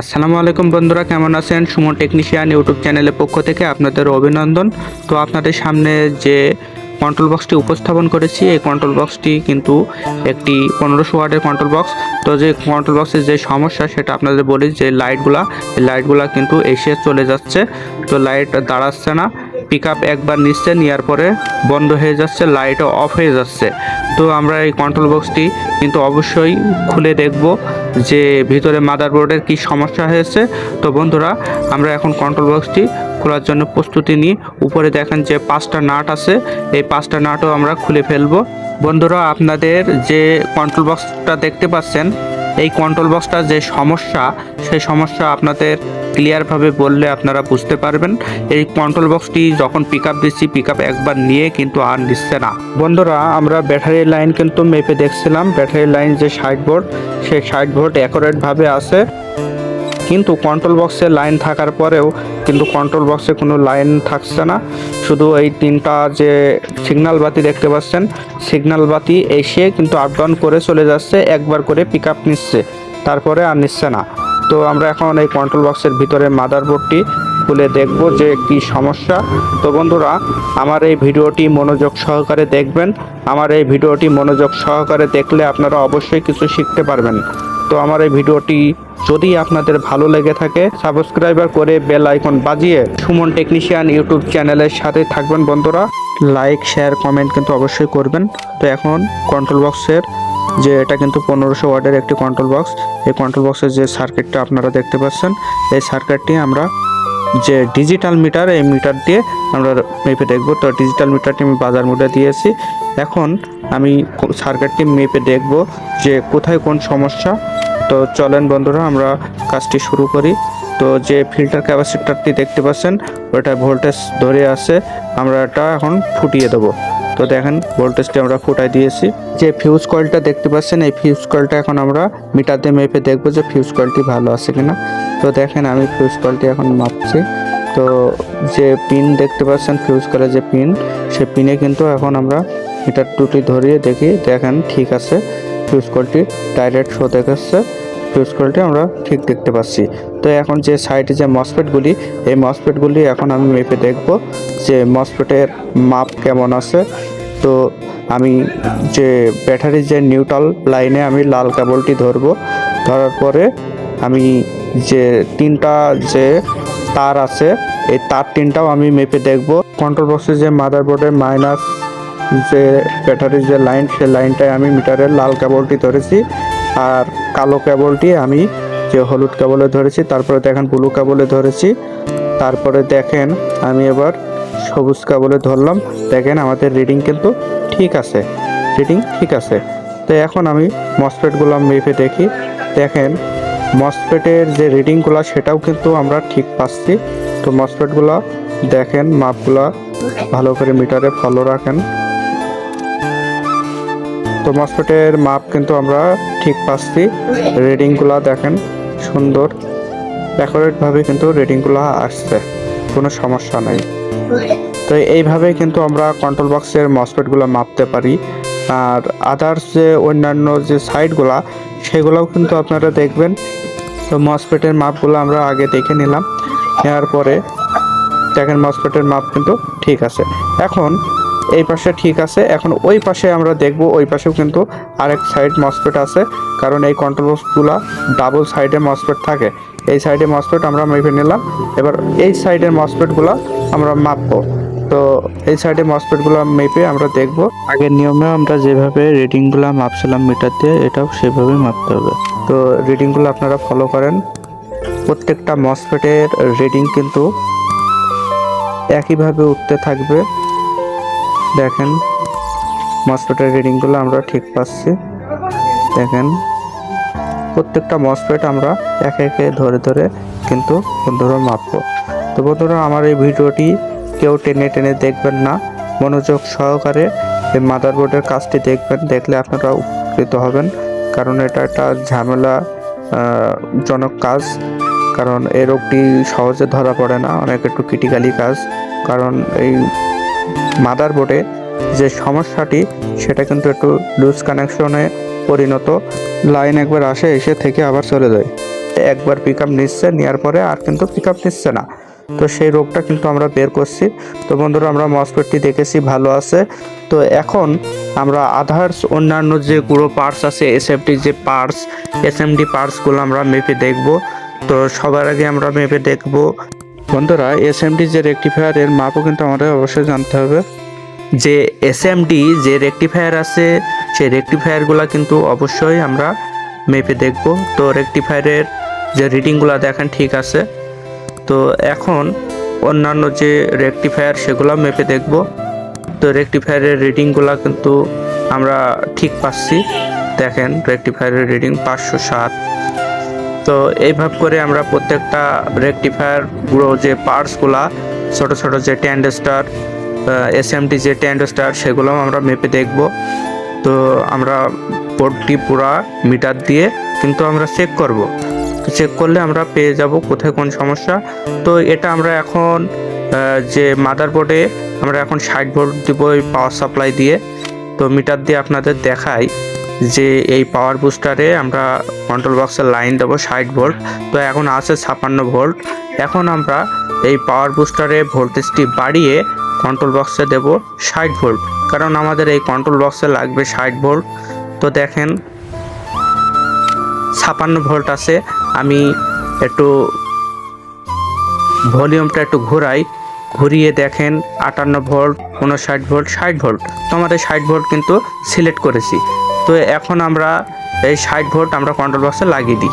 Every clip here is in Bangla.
আসসালামু আলাইকুম বন্ধুরা, কেমন আছেন? সুমন টেকনিশিয়ান ইউটিউব চ্যানেলের পক্ষ থেকে আপনাদের অভিনন্দন। তো আপনাদের সামনে যে কন্ট্রোল বক্সটি উপস্থাপন করেছি, এই কন্ট্রোল বক্সটি কিন্তু একটি পনেরোশো ওয়ার্ডের কন্ট্রোল বক্স তো যে কন্ট্রোল বক্সের যে সমস্যা, সেটা আপনাদের বলি যে লাইটগুলা লাইটগুলা কিন্তু এসে চলে যাচ্ছে। তো লাইট দাঁড়াচ্ছে না। পিক একবার নিচ্ছে নেওয়ার পরে বন্ধ হয়ে যাচ্ছে লাইটও অফ হয়ে যাচ্ছে। তো আমরা এই কন্ট্রোল বক্সটি কিন্তু অবশ্যই খুলে দেখব যে ভিতরে মাদারবোর্ডের কি সমস্যা হয়েছে। তো বন্ধুরা, আমরা এখন কন্ট্রোল বক্সটি খোলার জন্য প্রস্তুতি নিই। উপরে দেখেন যে পাঁচটা নাট আছে, এই পাঁচটা নাটও আমরা খুলে ফেলব। বন্ধুরা, আপনাদের যে কন্ট্রোল বক্সটা দেখতে পাচ্ছেন, এই কন্ট্রোল বক্সটার যে সমস্যা, সেই সমস্যা আপনাদের ক্লিয়ারভাবে বললে আপনারা বুঝতে পারবেন। এই কন্ট্রোল বক্সটি যখন পিক আপ দিচ্ছি পিক আপ একবার নিয়ে কিন্তু আর নিচ্ছে না। বন্ধুরা, আমরা ব্যাটারি লাইন কিন্তু মেপে দেখছিলাম। ব্যাটারি লাইন যে সাইড বোর্ড সেই সাইড বোর্ড অ্যাকোরেটভাবে আছে। কিন্তু কন্ট্রোল বক্সে লাইন থাকার পরেও কিন্তু কন্ট্রোল বক্সে কোনো লাইন থাকছে না। শুধু এই তিনটা যে সিগন্যাল বাতি দেখতে পাচ্ছেন সিগন্যাল বাতি এসে কিন্তু আপ ডাউন করে চলে যাচ্ছে, একবার করে পিক আপ নিচ্ছে। তারপরে আর নিচ্ছে না। তো আমরা এখন এই কন্ট্রোল বক্সের ভিতরে মাদারবোর্ডটি খুলে দেখব যে কি সমস্যা। তো বন্ধুরা, আমার এই ভিডিওটি মনোযোগ সহকারে দেখবেন। আমার এই ভিডিওটি মনোযোগ সহকারে দেখলে আপনারা অবশ্যই কিছু শিখতে পারবেন। তো আমার এই ভিডিওটি যদি আপনাদের ভালো লেগে থাকে সাবস্ক্রাইবার করে বেল আইকন বাজিয়ে সুমন টেকনিশিয়ান ইউটিউব চ্যানেলের সাথে থাকবেন বন্ধুরা। লাইক শেয়ার কমেন্ট কিন্তু অবশ্যই করবেন। তো এখন কন্ট্রোল বক্সের যে এটা কিন্তু পনেরোশো ওয়ার্ডের একটি কন্ট্রোল বক্স এই কন্ট্রোল বক্সের যে সার্কিটটা আপনারা দেখতে পাচ্ছেন, এই সার্কিটটি আমরা যে ডিজিটাল মিটার এই মিটার দিয়ে আমরা মেপে দেখব। তো ডিজিটাল মিটারটি আমি বাজার মোডে দিয়েছি। এখন আমি সার্কিটটি মেপে দেখব যে কোথায় কোন সমস্যা। তো চলেন বন্ধুরা, আমরা কাজটি শুরু করি। তো যে ফিল্টার ক্যাপাসিটারটি দেখতে পাচ্ছেন, ওটা ভোল্টেজ ধরে আছে। আমরা এটা এখন ফুটিয়ে দেবো। তো দেখেন ভোল্টেজটি আমরা ফুটাই দিয়েছি। যে ফিউজ কয়েলটা দেখতে পাচ্ছেন, এই ফিউজ কয়েলটা এখন আমরা মিটার দিয়ে মেপে দেখব যে ফিউজ কয়েলটি ভালো আছে কিনা। তো দেখেন, আমি ফিউজ কয়েলটি এখন মাপছি। তো যে পিন দেখতে পাচ্ছেন ফিউজ কয়েলের যে পিন সে পিনে কিন্তু এখন আমরা মিটার টুটি ধরিয়ে দেখি। দেখেন, ঠিক আছে ফিউজ কয়েলটি ডাইরেক্ট শো দেখাচ্ছে। ফিউজ কয়েলটি আমরা ঠিক দেখতে পাচ্ছি। তো এখন যে সাইডে যে মসফেটগুলি এই মসফেটগুলি এখন আমি মেপে দেখব যে মসফেটের মাপ কেমন আছে। তো আমি যে ব্যাটারির যে নিউট্রাল লাইনে আমি লাল কেবলটি ধরবো, ধরার পরে আমি যে তিনটা যে তার আছে, এই তার তিনটাও আমি মেপে দেখব। কন্ট্রোল বক্সের যে মাদারবোর্ডের মাইনাস যে ব্যাটারির যে লাইন সে লাইনটায় আমি মিটারের লাল কেবলটি ধরেছি। আর কালো কেবলটি আমি যে হলুদ কেবলে ধরেছি, তারপরে দেখেন ব্লু কেবলে ধরেছি, তারপরে দেখেন আমি এবার সবুজ কেবলে ধরলাম, দেখেন আমাদের রিডিং কিন্তু ঠিক আছে রিডিং ঠিক আছে। তো এখন আমি মসফেটগুলো মেপে দেখি, দেখেন মসফেটের যে রিডিংগুলো সেটাও কিন্তু আমরা ঠিক পাচ্ছি। তো মসফেটগুলো দেখেন, মাপগুলো ভালো করে মিটারে ফলো রাখেন। তো মসফেটের মাপ কিন্তু আমরা ঠিক পাচ্ছি। রিডিংগুলো দেখেন, সুন্দর। অ্যাকুরেটভাবে কিন্তু রিডিংগুলো আসছে, কোনো সমস্যা নেই। তো এইভাবে কিন্তু আমরা কন্ট্রোল বক্সের মসফেটগুলো মাপতে পারি। আর আদার্স যে অন্যান্য যে সাইডগুলা সেগুলোও কিন্তু আপনারা দেখবেন। তো মসফেটের মাপগুলো আমরা আগে দেখে নিলাম, নেওয়ার পরে দেখেন মসফেটের মাপ কিন্তু ঠিক আছে। এখন এই পাশে ঠিক আছে। এখন ওই পাশে আমরা দেখব, ওই পাশেও কিন্তু আরেক সাইড মসফেট আছে। কারণ এই কন্ট্রোল বক্সগুলো ডাবল সাইডে মসফেট থাকে। এই সাইডে মসফেট আমরা মেপে নিলাম। এবার এই সাইডের মসফেটগুলো আমরা মাপবো। তো এই সাইডে মসফেটগুলো মেপে আমরা দেখব। আগের নিয়মে আমরা যেভাবে রিডিংগুলো মাপছিলাম মিটার দিয়ে এটাও সেভাবে মাপতে হবে। তো রিডিংগুলো আপনারা ফলো করেন। প্রত্যেকটা মসফেটের রিডিং কিন্তু একইভাবে উঠতে থাকবে। দেখেন মসপেটের রিডিংগুলো আমরা ঠিক পাচ্ছি। দেখেন, প্রত্যেকটা মসপেট আমরা একে একে ধরে ধরে কিন্তু বন্ধুরা মাপবো। তো বন্ধুরা, আমার এই ভিডিওটি কেউ টেনে টেনে দেখবেন না। মনোযোগ সহকারে এই মাদারবোর্ডের কাজটি দেখবেন, দেখলে আপনারা উপকৃত হবেন। কারণ এটা একটা ঝামেলা জনক কাজ। কারণ এই রোগটি সহজে ধরা পড়ে না, অনেক একটু ক্রিটিক্যালি কাজ। কারণ এই মাদারবোর্ডে যে সমস্যাটি, সেটা কিন্তু একটু লুজ কানেকশনে পরিণত। লাইন একবার আসে, এসে থেকে আবার চলে যায়। একবার পিক আপ নিচ্ছে নেওয়ার পরে আর কিন্তু পিক আপ নিচ্ছে না। তো সেই রোগটা কিন্তু আমরা বের করছি। তো বন্ধুরা, আমরা মসফেটটি দেখেছি, ভালো আছে। তো এখন আমরা আধার্স অন্যান্য যে গুঁড়ো পার্টস আছে এসএফটি যে পার্টস এসএমডি পার্টসগুলো আমরা মেপে দেখব। তো সবার আগে আমরা মেপে দেখব বন্ধুরা এস এম ডি যে রেকটিফায়ার এর মাপও কিন্তু আমাদের অবশ্যই জানতে হবে। যে এস এম ডি যে রেকটিফায়ার আছে, সেই রেকটিফায়ারগুলো কিন্তু অবশ্যই আমরা মেপে দেখব। তো রেকটিফায়ারের যে রিডিংগুলো দেখেন, ঠিক আছে? তো এখন অন্যান্য যে রেকটিফায়ার সেগুলো মেপে দেখব। তো রেকটিফায়ারের রিডিংগুলো কিন্তু আমরা ঠিক পাচ্ছি। দেখেন রেকটিফায়ারের রিডিং পাঁচশো সাত। তো এইভাবে করে আমরা প্রত্যেকটা রেকটিফায়ার পুরো যে পার্টসগুলা ছোট ছোট যে ট্যান্ডেস্টার এসএমটি যে ট্যান্ডেস্টার সেগুলো আমরা মেপে দেখব। তো আমরা বোর্ডটি পুরা মিটার দিয়ে কিন্তু আমরা চেক করব। চেক করলে আমরা পেয়ে যাব কোথায় কোন সমস্যা। তো এটা আমরা এখন যে মাদারবোর্ডে আমরা এখন ষাট ভোল্ট দিব এই পাওয়ার সাপ্লাই দিয়ে। তো মিটার দিয়ে আপনাদের দেখাই। যে এই পাওয়ার বুস্টারে আমরা কন্ট্রোল বক্সের লাইন দেবো ষাট ভোল্ট তো এখন আছে ছাপান্ন ভোল্ট এখন আমরা এই পাওয়ার বুস্টারে ভোল্টেজটি বাড়িয়ে কন্ট্রোল বক্সে দেব ষাট ভোল্ট কারণ আমাদের এই কন্ট্রোল বক্সে লাগবে ষাট ভোল্ট তো দেখেন, ছাপান্ন ভোল্ট আছে। আমি একটু ভলিউমটা একটু ঘোরাই। ঘুরিয়ে দেখেন, আটান্ন ভোল্ট উনষাট ভোল্ট ষাট ভোল্ট তো আমাদের ষাট ভোল্ট কিন্তু সিলেক্ট করেছি। তো এখন আমরা এই ষাট ভোল্ট আমরা কন্ট্রোল বক্সে লাগিয়ে দিই।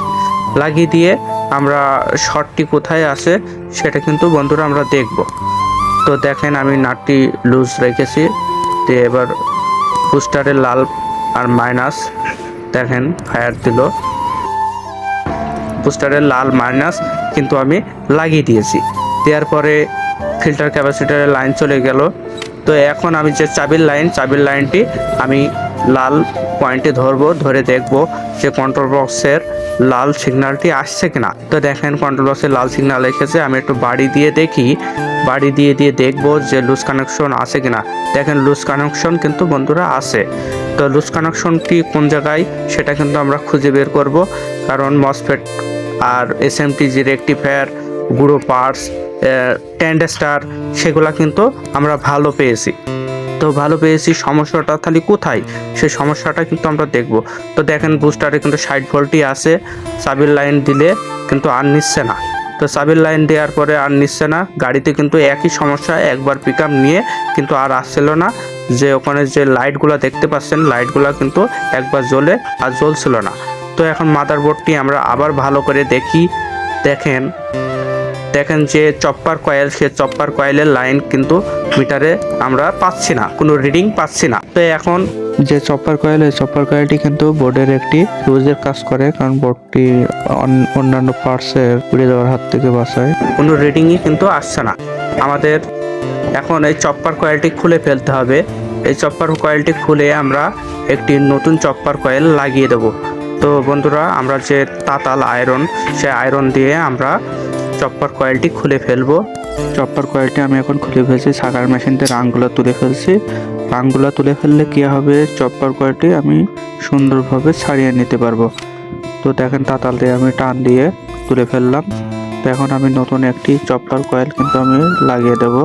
লাগিয়ে দিয়ে আমরা শর্টটি কোথায় আছে সেটা কিন্তু বন্ধুরা আমরা দেখব। তো দেখেন আমি নাটটি লুজ রেখেছি। তো এবার বুস্টারের লাল আর মাইনাস দেখেন ফায়ার দিল। বুস্টারের লাল মাইনাস কিন্তু আমি লাগিয়ে দিয়েছি। দেওয়ার পরে ফিল্টার ক্যাপাসিটারের লাইন চলে গেল। তো এখন আমি যে চাবির লাইন চাবির লাইনটি আমি লাল পয়েন্টে ধরবো, ধরে দেখব যে কন্ট্রোল বক্সের লাল সিগন্যালটি আসছে কিনা। তো দেখেন কন্ট্রোল বক্সের লাল সিগন্যাল এসেছে, আমি একটু বাড়ি দিয়ে দেখি। বাড়ি দিয়ে দিয়ে দেখব যে লুজ কানেকশন আছে কিনা। দেখেন লুজ কানেকশন কিন্তু বন্ধুরা আছে। তো লুজ কানেকশনটি কোন জায়গায়, সেটা কিন্তু আমরা খুঁজে বের করব। কারণ মসফেট আর এসএমটি যে রেকটিফায়ার গুঁড়ো পার্টস ট্যান্ডেস্টার সেগুলা কিন্তু আমরা ভালো পেয়েছি। তো ভালো পেয়েছি, সমস্যাটা তাহলে কোথায়? সেই সমস্যাটা কিন্তু আমরা দেখব। তো দেখেন বুস্টারে কিন্তু ষাট ভোল্টই আছে, সাবির লাইন দিলে কিন্তু আর নিচ্ছে না। তো সাবির লাইন দেওয়ার পরে আর নিচ্ছে না, গাড়িতে কিন্তু একই সমস্যা, একবার পিক নিয়ে কিন্তু আর আসছিল না। যে ওখানে যে লাইটগুলো দেখতে পাচ্ছেন লাইটগুলো কিন্তু একবার জ্বলে আর জ্বলছিল না। তো এখন মাদারবোর্ডটি আমরা আবার ভালো করে দেখি। দেখেন দেখেন যে চপ্পার কয়েল সে চপ্পার কয়েলের লাইন কিন্তু মিটারে আমরা পাচ্ছি না, কোনো রিডিং পাচ্ছি না। তো এখন যে চপ্পার কয়েল এই চপ্পার কয়েলটি কিন্তু বোর্ডের একটি ফিউজের কাজ করে, কারণ বোর্ডটি অন- অন্যান্য পার্টসের উড়ে যাওয়ার হাত থেকে বাঁচায়। কোনো রিডিংই কিন্তু আসছে না। আমাদের এখন এই চপ্পার কয়েলটি খুলে ফেলতে হবে। এই চপ্পার কয়েলটি খুলে আমরা একটি নতুন চপ্পার কয়েল লাগিয়ে দেব। তো বন্ধুরা, আমরা যে তাতাল আয়রন সে আয়রন দিয়ে আমরা চপ্পার কয়েলটি খুলে ফেলব। চপ্পার কয়েলটি আমি এখন খুলে ফেলছি। সাকার মেশিনতে রাংগুলো তুলে ফেলছি। রাংগুলো তুলে ফেললে কী হবে? চপ্পার কয়েলটি আমি সুন্দরভাবে ছাড়িয়ে নিতে পারব। তো দেখেন তাতাল দিয়ে আমি টান দিয়ে তুলে ফেললাম। তো এখন আমি নতুন একটি চপ্পার কয়েল কিন্তু আমি লাগিয়ে দেবো।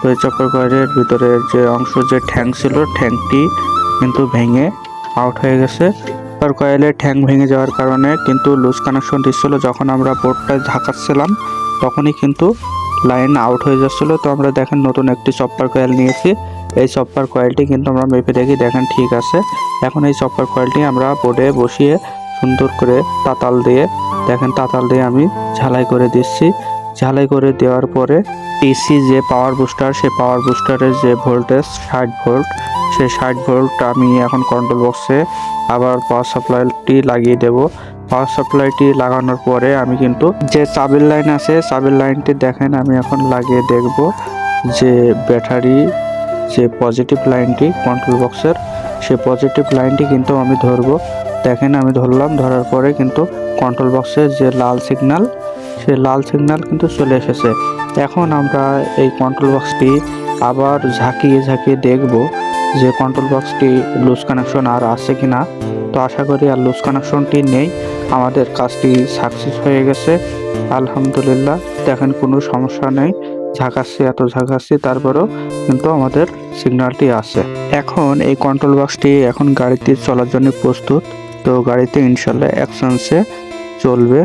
তো এই চপ্পার কয়েলের ভিতরে যে অংশ যে ঠ্যাং ছিল, ঠ্যাংটি কিন্তু ভেঙে আউট হয়ে গেছে। চপ্পার কয়েলে ঠ্যাং ভেঙে যাওয়ার কারণে কিন্তু লুজ কানেকশন দিচ্ছিল। যখন আমরা বোর্ডটা ঝাঁকাচ্ছিলাম তখনই কিন্তু লাইন আউট হয়ে যাচ্ছিল। তো আমরা দেখেন নতুন একটি চপ্পার কয়েল নিয়েছি। এই চপ্পার কয়েলটি কিন্তু আমরা মেপে দেখি, দেখেন ঠিক আছে। এখন এই চপ্পার কয়েলটি আমরা বোর্ডে বসিয়ে সুন্দর করে তাতাল দিয়ে, দেখেন তাতাল দিয়ে আমি ঝালাই করে দিচ্ছি। ঝালাই করে দেওয়ার পরে টিসি যে পাওয়ার বুস্টার সেই পাওয়ার বুস্টারের যে ভোল্টেজ ষাট ভোল্ট সেই ষাট ভোল্ট আমি এখন কন্ট্রোল বক্সে আবার পাওয়ার সাপ্লাইটি লাগিয়ে দেব। পাওয়ার সাপ্লাইটি লাগানোর পরে আমি কিন্তু যে চাবির লাইন আছে, চাবির লাইনটি দেখেন আমি এখন লাগিয়ে দেখব যে ব্যাটারি যে পজিটিভ লাইনটি কন্ট্রোল বক্সের সেই পজিটিভ লাইনটি কিন্তু আমি ধরবো। দেখেন আমি ধরলাম, ধরার পরে কিন্তু কন্ট্রোল বক্সের যে লাল সিগন্যাল সেই লাল সিগন্যাল কিন্তু চলে এসেছে। এখন আমরা এই কন্ট্রোল বক্সটি আবার ঝাঁকিয়ে ঝাঁকিয়ে দেখব যে কন্ট্রোল বক্সটি লুজ কানেকশন আর আছে কি না তো আশা করি আর লুজ কানেকশনটি নেই। আমাদের কাজটি সাকসেস হয়ে গেছে। আলহামদুলিল্লাহ, দেখেন কোনো সমস্যা নেই। ঝাঁকাচ্ছি, এত ঝাঁকাচ্ছি, তারপরেও কিন্তু আমাদের সিগন্যালটি আছে। এখন এই কন্ট্রোল বক্সটি এখন গাড়িতে চলার জন্য প্রস্তুত। তো গাড়িতে ইনশাল্লাহ অ্যাকশনসে চলবে।